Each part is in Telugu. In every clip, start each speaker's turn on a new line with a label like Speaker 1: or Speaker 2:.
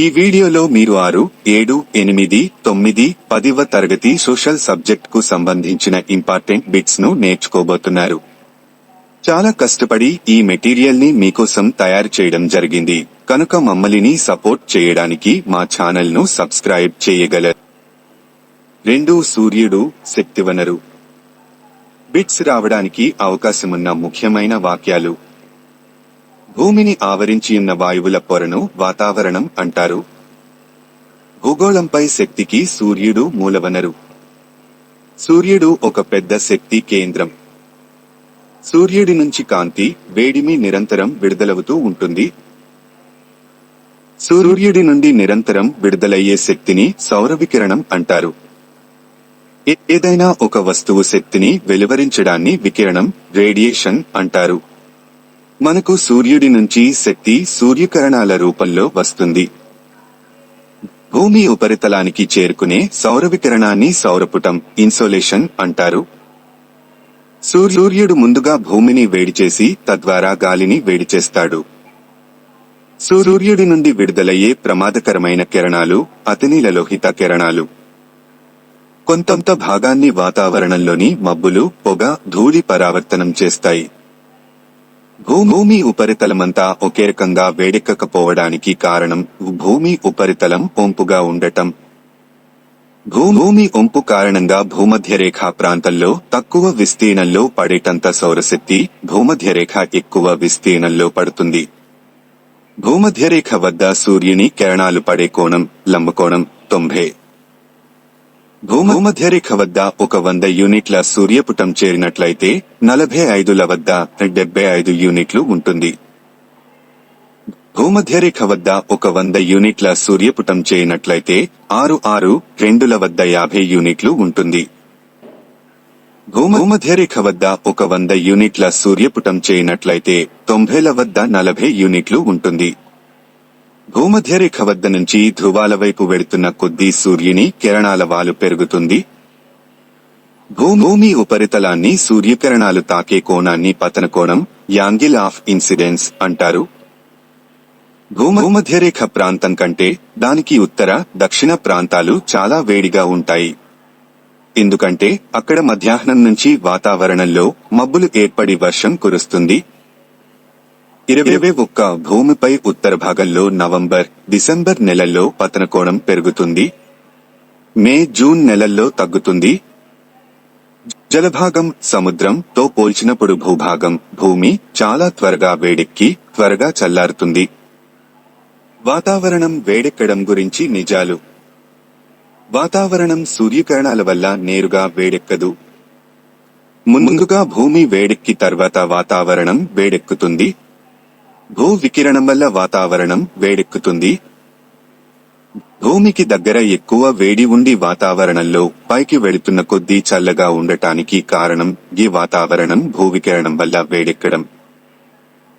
Speaker 1: ఈ వీడియోలో మీరు ఆరు ఏడు ఎనిమిది తొమ్మిది పదివ తరగతి సోషల్ సబ్జెక్ట్కు సంబంధించిన ఇంపార్టెంట్ బిట్స్ను నేర్చుకోబోతున్నారు. చాలా కష్టపడి ఈ మెటీరియల్ని మీకోసం తయారు చేయడం జరిగింది. కనుక మమ్మల్ని సపోర్ట్ చేయడానికి మా ఛానల్ను సబ్స్క్రైబ్ చేయగలరు రెండు సూర్యుడు శక్తివనరు. బిట్స్ రావడానికి అవకాశమున్న ముఖ్యమైన వాక్యాలు. భూమిని ఆవరించి ఉన్న వాయువుల పొరను వాతావరణం అంటారు. భూగోళంపై శక్తికి సూర్యుడు మూలవనరు. సూర్యుడు ఒక పెద్ద శక్తి కేంద్రం. సూర్యుడి నుంచి కాంతి వేడిమి నిరంతరం విడుదలవుతూ ఉంటుంది. సూర్యుడి నుండి నిరంతరం విడుదలయ్యే శక్తిని సౌర వికిరణం అంటారు ఏదైనా ఒక వస్తువు శక్తిని వెలువరించడాన్ని వికిరణం రేడియేషన్ అంటారు. మనకు సూర్యుడి నుంచి శక్తి సూర్యకిరణాల రూపంలో వస్తుంది. భూమి ఉపరితలానికి చేరుకునే సౌర వికిరణాన్ని సౌరపుటం ఇన్సోలేషన్ అంటారు. సూర్యుడు ముందుగా భూమిని వేడి చేసి తద్వారా గాలిని వేడి చేస్తాడు సూర్యుడి నుండి విడుదలయ్యే ప్రమాదకరమైన కిరణాలు అతినీలలోహిత కిరణాలు. కొంతంత భాగాన్ని వాతావరణంలోని మబ్బులు పొగ ధూళి పరావర్తనం చేస్తాయి. భూమి ఉపరితలమంతా ఒకే రకంగా వేడెక్కకపోవడానికి కారణం భూమి ఉపరితలం ఒంపుగా ఉండటం. భూభూమి ఒంపు కారణంగా భూమధ్యరేఖ ప్రాంతంలో తక్కువ విస్తీర్ణంలో పడేటంత సౌరశక్తి భూమధ్యరేఖ ఎక్కువ విస్తీర్ణంలో పడుతుంది. భూమధ్యరేఖ వద్ద సూర్యుని కిరణాలు పడే కోణం లంబకోణం తొంభై. భూమధ్యరేఖ వద్ద ఒక వంద యూనిట్ల సూర్యపుటం చేరినట్లయితే నలభై ఐదుల వద్ద డెబ్బై ఐదు యూనిట్లు ఉంటుంది. భూమధ్యరేఖ వద్ద ఒక వంద యూనిట్ల సూర్యపుటం చేయనట్లయితే ఆరు ఆరు రెండుల వద్ద యాభై యూనిట్లు ఉంటుంది. భూమధ్యరేఖ వద్ద ఒక వంద యూనిట్ల సూర్యపుటం చేయనట్లయితే తొంభైల వద్ద నలభై యూనిట్లు ఉంటుంది. భూమధ్యరేఖ వద్ద నుంచి ధ్రువాల వైపు వెడుతున్న కొద్దీ సూర్యుని కిరణాల వాలు పెరుగుతుంది. భూమి ఉపరితలాన్ని సూర్యకిరణాలు తాకే కోణాన్ని పతన కోణం యాంగిల్ ఆఫ్ ఇన్సిడెన్స్ అంటారు. భూమధ్యరేఖ ప్రాంతం కంటే దానికి ఉత్తర దక్షిణ ప్రాంతాలు చాలా వేడిగా ఉంటాయి. ఎందుకంటే అక్కడ మధ్యాహ్నం నుంచి వాతావరణంలో మబ్బులు ఏర్పడి వర్షం కురుస్తుంది. ఇరవై ఒక్క భూమిపై ఉత్తర భాగంలో నవంబర్ డిసెంబర్ నెలల్లో పతన కోణం పెరుగుతుంది. మే జూన్ నెలల్లో తగ్గుతుంది. జలభాగం సముద్రం తో పోల్చినప్పుడు భూభాగం భూమి చాలా త్వరగా వేడెక్కి త్వరగా చల్లారుతుంది. వాతావరణం వేడెక్కడం గురించి నిజాలు. వాతావరణం సూర్యకిరణాల వల్ల నేరుగా వేడెక్కదు. ముందుగా భూమి వేడెక్కి తర్వాత వాతావరణం వేడెక్కుతుంది. భూ వికిరణం వల్ల వాతావరణం వేడెక్కుతుంది. భూమికి దగ్గర ఎక్కువ వేడి ఉండి వాతావరణంలో పైకి వెళుతున్న కొద్దీ చల్లగా ఉండటానికి కారణం ఈ వాతావరణం భూ వికిరణం వల్ల వేడెక్కడం.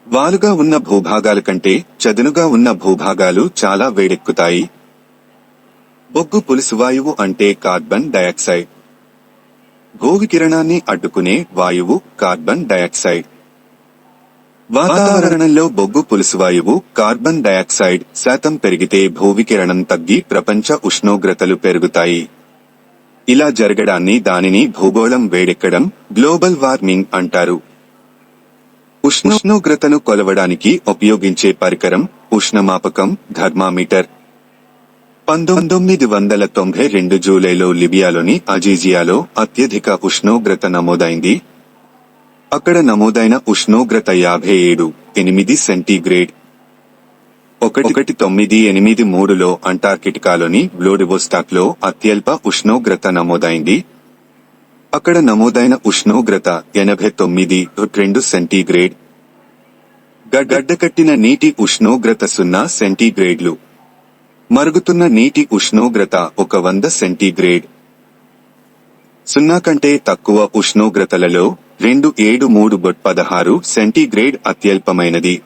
Speaker 1: వాలుగా ఉన్న భూభాగాల కంటే చదునుగా ఉన్న భూభాగాలు చాలా వేడెక్కుతాయి. బొగ్గు పులుసు వాయువు అంటే కార్బన్ డయాక్సైడ్. భూ వికిరణాన్ని అడ్డుకునే వాయువు కార్బన్ డయాక్సైడ్. వాతావరణంలో బొగ్గు పులుసు వాయువు కార్బన్ డయాక్సైడ్ శాతం పెరిగితే భూవికిరణం తగ్గి ప్రపంచ ఉష్ణోగ్రతలు పెరుగుతాయి. ఇలా జరగడాన్ని దానిని భూగోళం వేడెక్కడం గ్లోబల్ వార్మింగ్ అంటారు. ఉష్ణోగ్రతను కొలవడానికి ఉపయోగించే పరికరం ఉష్ణమాపకం థర్మామీటర్. పంతొమ్మిది వందల తొంభై రెండు జూలైలో లిబియాలోని అజీజియాలో అత్యధిక ఉష్ణోగ్రత నమోదైంది. అక్కడ నమోదైన ఉష్ణోగ్రత యాభై ఏడు ఎనిమిది సెంటీగ్రేడ్ ఒకటి ఒకటి తొమ్మిది ఎనిమిది మూడులో అంటార్కిటికాలోని బ్లోడివోస్టాక్లో అత్యల్ప ఉష్ణోగ్రత నమోదైంది. అక్కడ నమోదైన ఉష్ణోగ్రత ఎనభై తొమ్మిది రెండు సెంటీగ్రేడ్. గడ్డకట్టిన నీటి ఉష్ణోగ్రత సున్నా సెంటీగ్రేడ్లు. మరుగుతున్న నీటి ఉష్ణోగ్రత ఒక వంద సెంటీగ్రేడ్. సున్నా కంటే తక్కువ ఉష్ణోగ్రతలలో రెండు ఏడు మూడు బొట్ పదహారు సెంటీగ్రేడ్ అత్యల్పమైనది.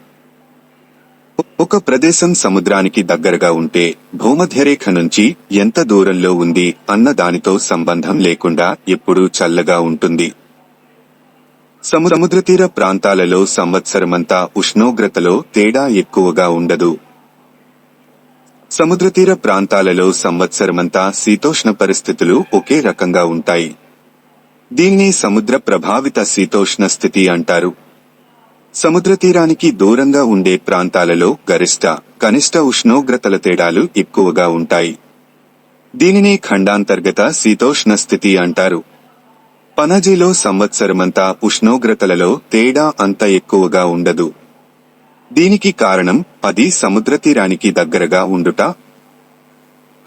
Speaker 1: ఒక ప్రదేశం సముద్రానికి దగ్గరగా ఉంటే భూమధ్యరేఖ నుంచి ఎంత దూరంలో ఉంది అన్న దానితో సంబంధం లేకుండా ఎప్పుడూ చల్లగా ఉంటుంది. సముద్రతీర ప్రాంతాలలో సంవత్సరమంతా ఉష్ణోగ్రతలో తేడా ఎక్కువగా ఉండదు. సముద్రతీర ప్రాంతాలలో సంవత్సరమంతా శీతోష్ణ పరిస్థితులు ఒకే రకంగా ఉంటాయి. దీన్ని సముద్ర ప్రభావిత శీతోష్ణ స్థితి అంటారు. సముద్ర తీరానికి దూరంగా ఉండే ప్రాంతాలలో గరిష్ట కనిష్ట ఉష్ణోగ్రతల తేడాలు ఎక్కువగా ఉంటాయి. దీనినే ఖండాంతర్గత శీతోష్ణ స్థితి అంటారు. పనజీలో సంవత్సరమంతా ఉష్ణోగ్రతలలో తేడా అంత ఎక్కువగా ఉండదు. దీనికి కారణం అది సముద్ర తీరానికి దగ్గరగా ఉండుట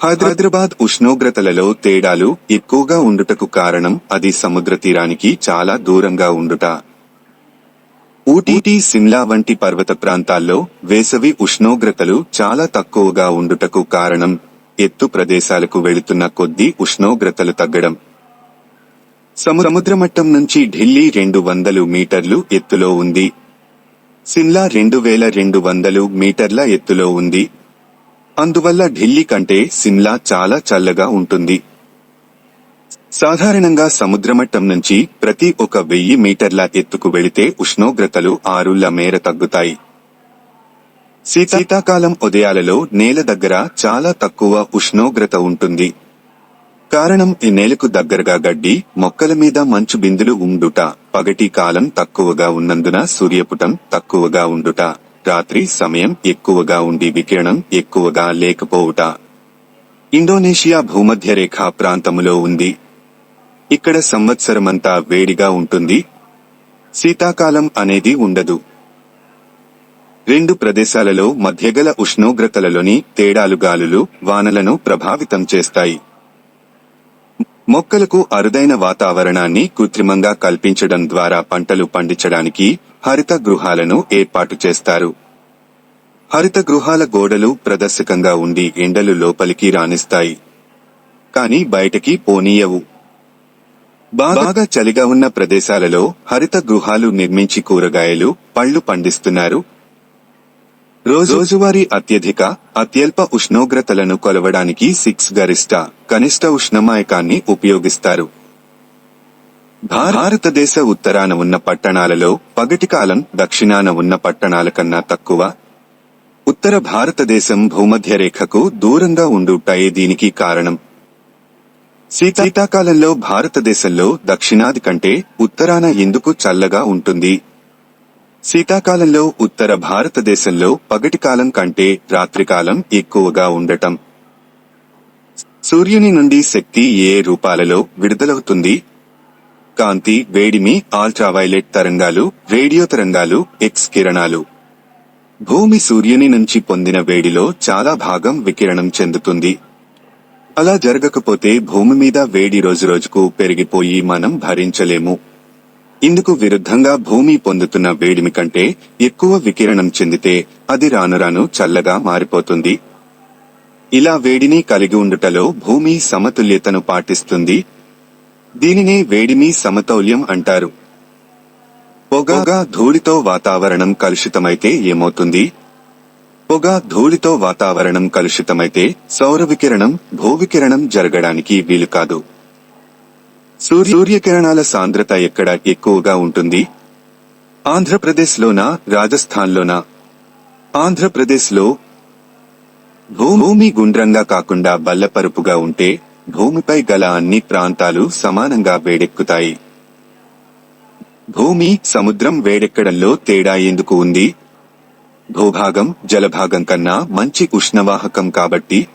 Speaker 1: హైదరాబాద్ ఉష్ణోగ్రతలలో తేడాలు ఎక్కువగా ఉండుటకు కారణం అది సముద్ర తీరానికి చాలా దూరంగా ఉండుట. ఊటీ సిమ్లా వంటి పర్వత ప్రాంతాల్లో వేసవి ఉష్ణోగ్రతలు చాలా తక్కువగా ఉండుటకు కారణం ఎత్తు ప్రదేశాలకు వెళుతున్న కొద్దీ ఉష్ణోగ్రతలు తగ్గడం. సముద్రమట్టం సముద్ర మట్టం నుంచి ఢిల్లీ రెండు వందలు మీటర్లు ఎత్తులో ఉంది. సిమ్లా రెండు వేల రెండు వందలు మీటర్ల ఎత్తులో ఉంది. అందువల్ల ఢిల్లీ కంటే సిమ్లా చాలా చల్లగా ఉంటుంది. సాధారణంగా సముద్రమట్టం నుంచి ప్రతి ఒక వెయ్యి మీటర్ల ఎత్తుకు వెళితే ఉష్ణోగ్రతలు ఆరుళ్ళ మేర తగ్గుతాయి. శీతాకాలం ఉదయాలలో నేల దగ్గర చాలా తక్కువ ఉష్ణోగ్రత ఉంటుంది. కారణం ఈ నేలకు దగ్గరగా గడ్డి మొక్కల మీద మంచు బిందులు ఉండుట. పగటి కాలం తక్కువగా ఉన్నందున సూర్యపుటం తక్కువగా ఉండుట. రాత్రి సమయం ఎక్కువగా ఉండి వికిరణం ఎక్కువగా లేకపోవుట. ఇండోనేషియా భూమధ్యరేఖా ప్రాంతములో ఉంది. ఇక్కడ సంవత్సరమంతా వేడిగా ఉంటుంది. శీతాకాలం అనేది ఉండదు. రెండు ప్రదేశాలలో మధ్యగల ఉష్ణోగ్రతలలోని తేడాలు గాలులు వానలను ప్రభావితం చేస్తాయి. మొక్కలకు అరుదైన వాతావరణాన్ని కృత్రిమంగా కల్పించడం ద్వారా పంటలు పండించడానికి హరిత గృహాలను ఏర్పాటు చేస్తారు. హరిత గృహాల గోడలు ప్రదర్శకంగా ఉండి ఎండలు లోపలికి రాణిస్తాయి కాని బయటకి పోనీయవు. బాగా చలిగా ఉన్న ప్రదేశాలలో హరిత గృహాలు నిర్మించి కూరగాయలు పళ్ళు పండిస్తున్నారు. రోజు రోజువారీ అత్యధిక అత్యల్ప ఉష్ణోగ్రతలను కొలవడానికి సిక్స్ గరిష్ట కనిష్ట ఉష్ణమాయకాన్ని ఉపయోగిస్తారు. భారతదేశ ఉత్తరాన ఉన్న పట్టణాలలో పగటి కాలం దక్షిణాన ఉన్న పట్టణాల కన్నా తక్కువ. ఉత్తర భారతదేశం భూమధ్య రేఖకు దూరంగా ఉండుటాయే దీనికి కారణం. శీతాకాలంలో భారతదేశంలో దక్షిణాది కంటే ఉత్తరాన ఎందుకు చల్లగా ఉంటుంది? శీతాకాలంలో ఉత్తర భారతదేశంలో పగటి కాలం కంటే రాత్రికాలం ఎక్కువగా ఉండటం. సూర్యుని నుండి శక్తి ఏ రూపాలలో విడుదలవుతుంది? కాంతి వేడిమి ఆల్ట్రావైలెట్ తరంగాలు రేడియో తరంగాలు ఎక్స్ కిరణాలు. భూమి సూర్యుని నుంచి పొందిన వేడిలో చాలా భాగం వికిరణం చెందుతుంది. అలా జరగకపోతే భూమి మీద వేడి రోజురోజుకు పెరిగిపోయి మనం భరించలేము. ఇందుకు విరుద్ధంగా భూమి పొందుతున్న వేడిమి కంటే ఎక్కువ వికిరణం చెందితే అది రానురాను చల్లగా మారిపోతుంది. ఇలా వేడిని కలిగి ఉండుటలో భూమి సమతుల్యతను పాటిస్తుంది దీనినే వేడిమి సమతౌల్యం అంటారు. పొగగా ధూళితో వాతావరణం కలుషితమైతే ఏమవుతుంది? పొగ ధూళితో వాతావరణం కలుషితమైతే సౌర వికిరణం భూవికిరణం జరగడానికి వీలు కాదు. సూర్యకిరణాల సాంద్రత ఎక్కడ ఎక్కువగా ఉంటుంది? ఆంధ్రప్రదేశ్లోనా రాజస్థాన్లోనా? ఆంధ్రప్రదేశ్లో భూమి గుండ్రంగా కాకుండా బల్లపరుపుగా ఉంటే భూమిపై గల అన్ని ప్రాంతాలు సమానంగా వేడెక్కుతాయి. భూమి సముద్రం వేడెక్కడంలో తేడా ఎందుకు ఉంది? భూభాగం జలభాగం కన్నా మంచి ఉష్ణవాహకం కాబట్టి